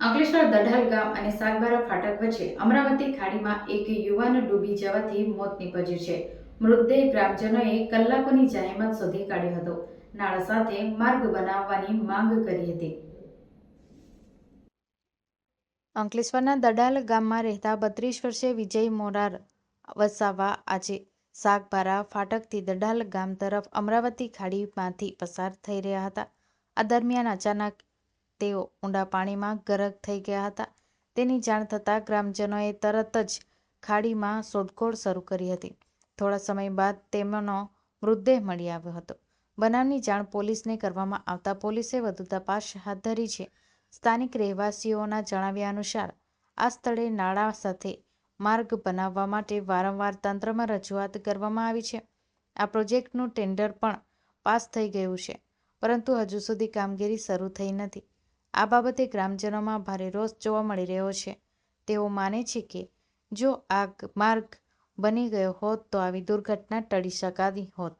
અંકલેશ્વર દઢાલ ગામ અને સાગબારા ફાટક વચ્ચે અમરાવતી ખાડીમાં એક યુવાન ડૂબી જવાથી મોત નીપજ્યું છે. મૃતદેહ ગ્રામજનોએ કલાકોની જહેમત શોધી કાઢ્યો હતો. નાળા સાથે માર્ગ બનાવવાની માંગ કરી હતી. અંકલેશ્વરના દડાલ ગામમાં રહેતા બત્રીસ વર્ષે વિજય મોરાર વસાવા આજે સાગબારા ફાટકથી દડાલ ગામ તરફ અમરાવતી ખાડીમાંથી પસાર થઈ રહ્યા હતા. આ દરમિયાન અચાનક તેઓ ઊંડા પાણીમાં ગરક થઈ ગયા હતા. તેની જાણ થતાં ગ્રામજનોએ તરત જ ખાડીમાં શોધખોળ શરૂ કરી હતી. થોડા સમય બાદ તેમનો મૃતદેહ મળી આવ્યો હતો. બનાવની જાણ પોલીસને કરવામાં આવતા પોલીસે વધુ તપાસ હાથ ધરી છે. સ્થાનિક રહેવાસીઓના જણાવ્યા અનુસાર, આ સ્થળે નાળા સાથે માર્ગ બનાવવા માટે વારંવાર તંત્રમાં રજૂઆત કરવામાં આવી છે. આ પ્રોજેક્ટનું ટેન્ડર પણ પાસ થઈ ગયું છે, પરંતુ હજુ સુધી કામગીરી શરૂ થઈ નથી. આ બાબતે ગ્રામજનોમાં ભારે રોષ જોવા મળી રહ્યો છે. તેઓ માને છે કે જો આ માર્ગ બની ગયો હોત તો આવી દુર્ઘટના ટળી શકાતી હોત.